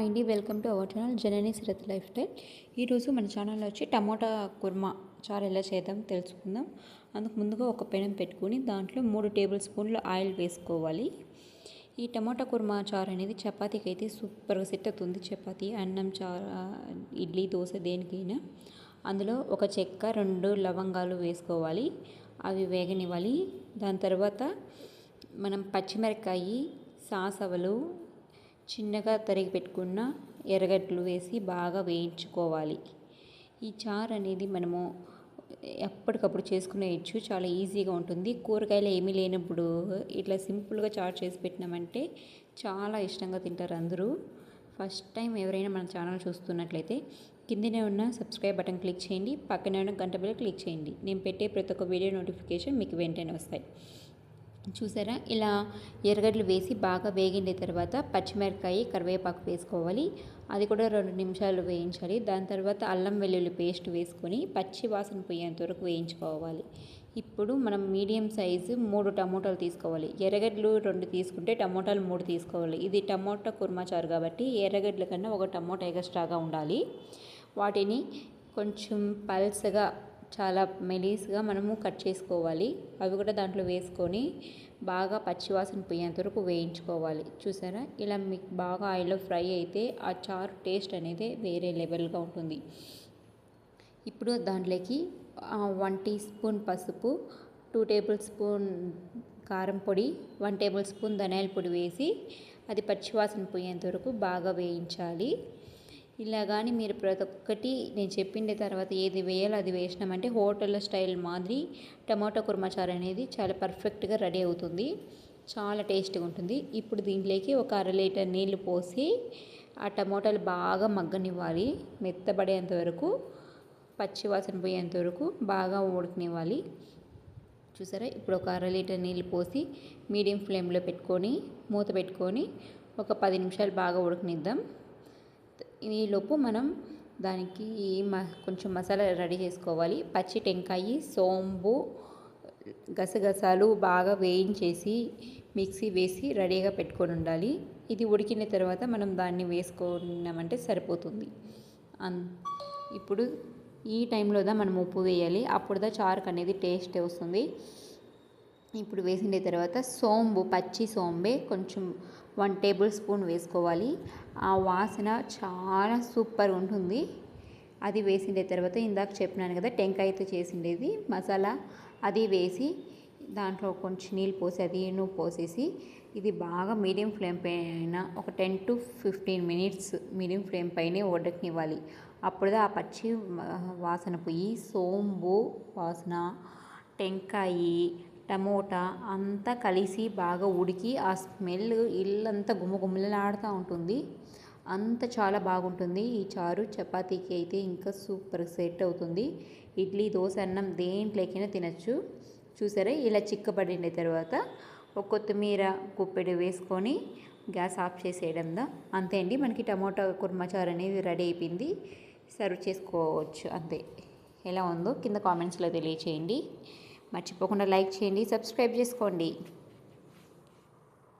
అండి welcome to our channel Janani సిరత్ life style. ఈరోజు మన ఛానల్లో వచ్చి టమోటా కుర్మా చారు ఎలా చేద్దాం తెలుసుకుందాం. అందుకు ముందుగా ఒక పెనం పెట్టుకొని దాంట్లో మూడు టేబుల్ స్పూన్లు ఆయిల్ వేసుకోవాలి. ఈ టమోటా కుర్మా చారు అనేది చపాతీకి అయితే సూపర్గా సెట్ అవుతుంది చపాతీ అన్నం చారు ఇడ్లీ దోశ దేనికైనా. అందులో ఒక చెక్క రెండు లవంగాలు వేసుకోవాలి. అవి వేగనివ్వాలి. దాని తర్వాత మనం పచ్చిమిరపకాయి సాసవలు చిన్నగా తరిగి పెట్టుకున్న ఎర్రగడ్డలు వేసి బాగా వేయించుకోవాలి. ఈ చారు అనేది మనము ఎప్పటికప్పుడు చేసుకునేయచ్చు చాలా ఈజీగా ఉంటుంది. కూరగాయలు ఏమీ లేనప్పుడు ఇట్లా సింపుల్గా చారు చేసి పెట్టినామంటే చాలా ఇష్టంగా తింటారు అందరూ. ఫస్ట్ టైం ఎవరైనా మన ఛానల్ చూస్తున్నట్లయితే కిందనే ఉన్న సబ్స్క్రైబ్ బటన్ క్లిక్ చేయండి పక్కనే ఉన్న గంట బిల్ క్లిక్ చేయండి. నేను పెట్టే ప్రతి ఒక్క వీడియో నోటిఫికేషన్ మీకు వెంటనే వస్తాయి. చూసారా? ఇలా ఎర్రగడ్డలు వేసి బాగా వేగిండే తర్వాత పచ్చిమిరపకాయ కరివేపాకు వేసుకోవాలి. అది కూడా రెండు నిమిషాలు వేయించాలి. దాని తర్వాత అల్లం వెల్లుల్లి పేస్ట్ వేసుకొని పచ్చి వాసన పోయేంత వరకు వేయించుకోవాలి. ఇప్పుడు మనం మీడియం సైజు మూడు టమోటాలు తీసుకోవాలి. ఎర్రగడ్డలు రెండు తీసుకుంటే టమోటాలు మూడు తీసుకోవాలి. ఇది టమోటా కుర్మా చారు కాబట్టి ఎర్రగడ్డల కన్నా ఒక టమోటా ఎక్స్ట్రాగా ఉండాలి. వాటిని కొంచెం పల్సగా చాలా మెలీస్గా మనము కట్ చేసుకోవాలి. అవి కూడా దాంట్లో వేసుకొని బాగా పచ్చివాసన పోయేంత వరకు వేయించుకోవాలి. చూసారా? ఇలా మీకు బాగా ఆయిల్లో ఫ్రై అయితే ఆ చారు టేస్ట్ అనేది వేరే లెవెల్గా ఉంటుంది. ఇప్పుడు దాంట్లోకి వన్ టీ స్పూన్ పసుపు టూ టేబుల్ స్పూన్ కారం పొడి వన్ టేబుల్ స్పూన్ ధనియాల పొడి వేసి అది పచ్చివాసన పోయేంత వరకు బాగా వేయించాలి. ఇలా కానీ మీరు ప్రతి ఒక్కటి నేను చెప్పిండే తర్వాత ఏది వేయాలో అది వేసినామంటే హోటల్ స్టైల్ మాదిరి టమాటో కుర్మచారు అనేది చాలా పర్ఫెక్ట్గా రెడీ అవుతుంది. చాలా టేస్టీగా ఉంటుంది. ఇప్పుడు దీంట్లోకి ఒక అర లీటర్ నీళ్ళు పోసి ఆ టమోటాలు బాగా మగ్గనివ్వాలి. మెత్తబడేంత వరకు పచ్చివాసన పోయేంత వరకు బాగా ఉడకనివ్వాలి. చూసారా? ఇప్పుడు ఒక అర లీటర్ నీళ్ళు పోసి మీడియం ఫ్లేమ్లో పెట్టుకొని మూత పెట్టుకొని ఒక పది నిమిషాలు బాగా ఉడకనిద్దాం. ఈలోపు మనం దానికి కొంచెం మసాలా రెడీ చేసుకోవాలి. పచ్చి టెంకాయ సోంబు గసగసాలు బాగా వేయించేసి మిక్సీ వేసి రెడీగా పెట్టుకొని ఉండాలి. ఇది ఉడికిన తర్వాత మనం దాన్ని వేసుకున్నామంటే సరిపోతుంది. అన్ ఇప్పుడు ఈ టైంలో దా మనం ఉప్పు వేయాలి. అప్పుడుదా చారుకు అనేది టేస్ట్ వస్తుంది. ఇప్పుడు వేసిన తర్వాత సోంబు పచ్చి సోంబే కొంచెం వన్ టేబుల్ స్పూన్ వేసుకోవాలి. ఆ వాసన చాలా సూపర్ ఉంటుంది. అది వేసిన తర్వాత ఇందాక చెప్పినాను కదా టెంకాయతో చేసిండేది. మసాలా అది వేసి దాంట్లో కొంచెం నీళ్ళు పోసి అది నువ్వు పోసేసి ఇది బాగా మీడియం ఫ్లేమ్ పైన ఒక ten to fifteen minutes medium flame పైనే ఉడకనివ్వాలి అప్పుడుదా ఆ పచ్చి వాసన పోయి సోంబు వాసన టెంకాయి టమోటా అంతా కలిసి బాగా ఉడికి ఆ స్మెల్ ఇల్లంతా గుమ్మగుమ్మలాడుతూ ఉంటుంది. అంత చాలా బాగుంటుంది. ఈ చారు చపాతీకి అయితే ఇంకా సూపర్ సెట్ అవుతుంది. ఇడ్లీ దోశ అన్నం దేంట్లోకైనా తినచ్చు. చూసారా? ఇలా చిక్కబడిన తర్వాత ఒక కొత్తిమీర కుప్పెడు వేసుకొని గ్యాస్ ఆఫ్ చేసేయడందా? అంతే అండి. మనకి టమోటా కుర్మా చారు అనేది రెడీ అయిపోయింది. సర్వ్ చేసుకోవచ్చు. అంతే. ఎలా ఉందో కింద కామెంట్స్లో తెలియచేయండి. మర్చిపోకుండా లైక్ చేయండి సబ్స్క్రైబ్ చేసుకోండి.